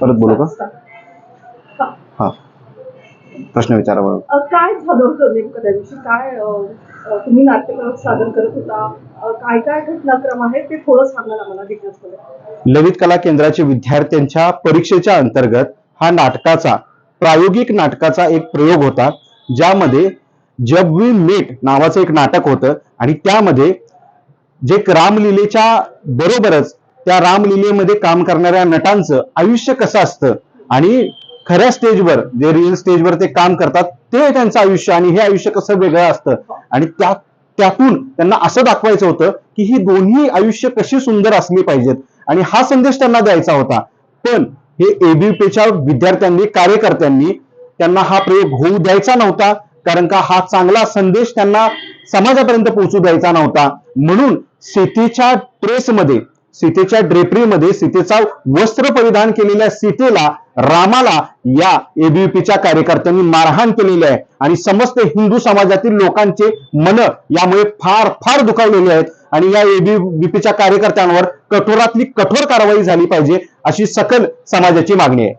परत बोलू का? हा. प्रश्न विचारा बरं अ, काय झालं होतं नेमकं त्या दिवशी? काय अ, अ, तुम्ही नाट्यप्रयोग सादर करत होता? अ, काय काय घटनाक्रम आहे? ते थोडं सांगा ना मला डिटेल्समध्ये. ललित कला केंद्राच्या विद्यार्थ्यांच्या परीक्षेच्या अंतर्गत हा नाटकाचा प्रायोगिक नाटकाचा एक प्रयोग होता ज्यामध्ये जब वी मेट नावाचं एक नाटक होतं आणि त्यामध्ये जे रामलीलेच्या बरोबरच त्या रामलीलेमध्ये काम करणाऱ्या नटांचं आयुष्य कसं असतं? आणि खऱ्या स्टेजवर जे रिअल स्टेजवर ते काम करतात ते त्यांचं आयुष्य आणि हे आयुष्य कसं वेगळं असतं? आणि त्या त्यातून त्यांना असं दाखवायचं होतं की ही दोन्ही आयुष्य कशी सुंदर असली पाहिजेत. आणि हा संदेश त्यांना द्यायचा होता. पण हे एबीपीच्या विद्यार्थ्यांनी कार्यकर्त्यांनी त्यांना हा प्रयोग होऊ द्यायचा नव्हता कारण का हा चांगला संदेश त्यांना समाजापर्यंत पोहोचू द्यायचा नव्हता. म्हणून शेतीच्या ट्रेसमध्ये सीतेच्या ड्रेपरीमध्ये सीतेचा वस्त्र परिधान केलेल्या सीतेला रामाला या एबीपीच्या कार्यकर्त्यांनी मारहाण केलेली आहे. आणि समस्त हिंदू समाजातील लोकांचे मन यामुळे फार फार दुखावलेले आहेत. आणि या एबीपीच्या कार्यकर्त्यांवर कठोरातली कठोर कारवाई झाली पाहिजे अशी सकल समाजाची मागणी आहे.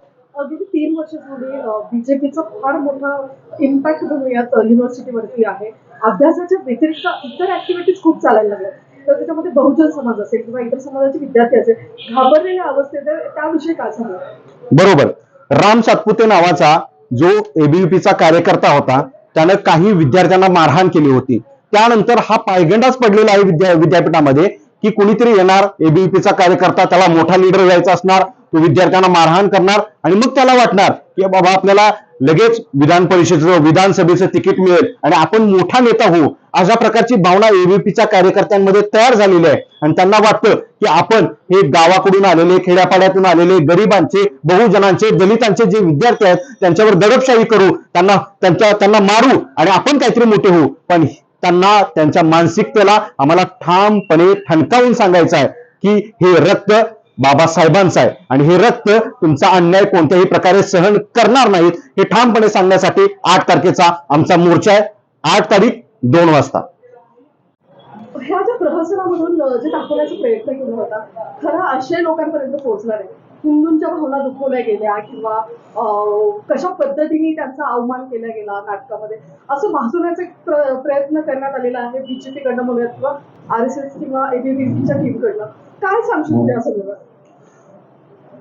तीन वर्षापूर्वी बीजेपीचा फार मोठा इम्पॅक्ट म्हणूयात युनिव्हर्सिटीवरती आहे. अभ्यासाच्या व्यतिरिक्त इतर ऍक्टिव्हिटीज खूप चालायला लागल्या तर त्याच्यामध्ये बहुजन समाज असेल किंवा इतर समाजाचे विद्यार्थी असेल घाबरलेल्या अवस्थेत त्याविषयी काय सांगा बरोबर. राम सातपुते नावाचा जो एबीव्हीपीचा कार्यकर्ता होता त्यानं काही विद्यार्थ्यांना मारहाण केली होती. त्यानंतर हा पायगंडाच पडलेला आहे विद्या विद्यापीठामध्ये की कुणीतरी येणार एबीव्हीपीचा कार्यकर्ता त्याला मोठा लीडर व्हायचा असणार तो विद्यार्थ्यांना मारहाण करणार आणि मग त्याला वाटणार की बाबा आपल्याला लगेच विधान परिषदेचं विधानसभेचं तिकीट मिळेल आणि आपण मोठा नेता होऊ. अशा प्रकारची भावना एबीपीच्या कार्यकर्त्यांमध्ये तयार झालेली आहे. आणि त्यांना वाटतं की आपण हे गावाकडून आलेले खेड्यापाड्यातून आलेले गरिबांचे बहुजनांचे दलितांचे जे विद्यार्थी आहेत त्यांच्यावर दडपशाही करू त्यांना त्यांच्या त्यांना मारू आणि आपण काहीतरी मोठे होऊ. पण त्यांना त्यांच्या मानसिकतेला आम्हाला ठामपणे ठणकावून सांगायचं आहे की हे रक्त बाबासाहेबांचं आहे. आणि हे रक्त तुमचा अन्याय कोणत्याही प्रकारे सहन करणार नाहीत हे ठामपणे सांगण्यासाठी आठ तारखेचा आमचा मोर्चा आहे. आठ तारीख दोन वाजता. प्रहसनामधून म्हणून जे दाखवण्याचा प्रयत्न केला होता खरा आशय लोकांपर्यंत पोहोचणार नाही. हिंदूंच्या भावना दुखवल्या गेल्या किंवा कशा पद्धतीने त्यांचा अवमान केला गेला नाटकामध्ये. असं भासवण्याचा एक प्रयत्न करण्यात आलेला आहे बीजेपीकडनं म्हणूयात किंवा आर एस एस किंवा एबीव्हीपीच्या टीम कडनं काय सांगशील त्या संदर्भात?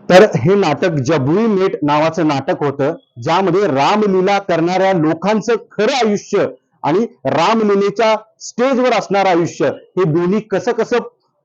तर हे नाटक जबुई मेट नावाचं नाटक होतं ज्यामध्ये रामलीला करणाऱ्या लोकांचं खरं आयुष्य आणि रामलीलेच्या स्टेजवर असणारं आयुष्य हे दोन्ही कसं कसं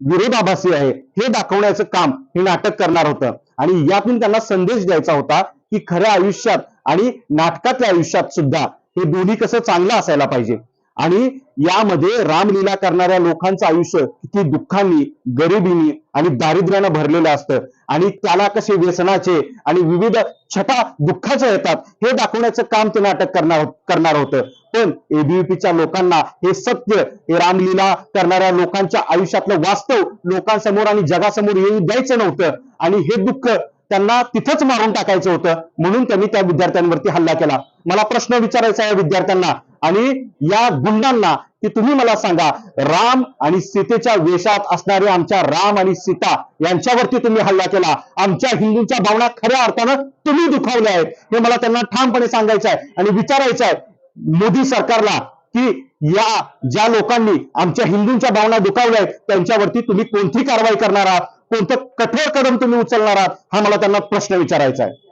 विरोधाभासी आहे हे दाखवण्याचं काम हे नाटक करणार होतं. आणि यातून त्यांना संदेश द्यायचा होता की खऱ्या आयुष्यात आणि नाटकातल्या आयुष्यात सुद्धा हे दोन्ही कसं चांगलं असायला पाहिजे. आणि यामध्ये रामलीला करणाऱ्या लोकांचं आयुष्य किती दुःखांनी गरिबीनी आणि दारिद्र्यानं भरलेलं असतं. आणि त्याला कसे व्यसनाचे आणि विविध छटा दुःखाच्या येतात हे दाखवण्याचं काम ते नाटक करणार करणार होतं. पण एबीव्हीपीच्या लोकांना हे सत्य हे रामलीला करणाऱ्या लोकांच्या आयुष्यातलं वास्तव लोकांसमोर आणि जगासमोर येऊ द्यायचं नव्हतं. आणि हे दुःख त्यांना तिथंच मारून टाकायचं होतं. म्हणून त्यांनी त्या विद्यार्थ्यांवरती हल्ला केला. मला प्रश्न विचारायचा या विद्यार्थ्यांना. आणि या गुंडांना की तुम्ही मला सांगा राम आणि सीतेच्या वेशात असणारे आमच्या राम आणि सीता यांच्यावरती तुम्ही हल्ला केला. आमच्या हिंदूंच्या भावना खऱ्या अर्थानं तुम्ही दुखावल्या आहेत. हे मला त्यांना ठामपणे सांगायचं आहे आणि विचारायचं आहे मोदी सरकारला की या ज्या लोकांनी आमच्या हिंदूंच्या भावना दुखावल्या आहेत त्यांच्यावरती तुम्ही कोणती कारवाई करणार आहात? कोणतं कठोर कदम तुम्ही उचलणार आहात हा मला त्यांना प्रश्न विचारायचा आहे.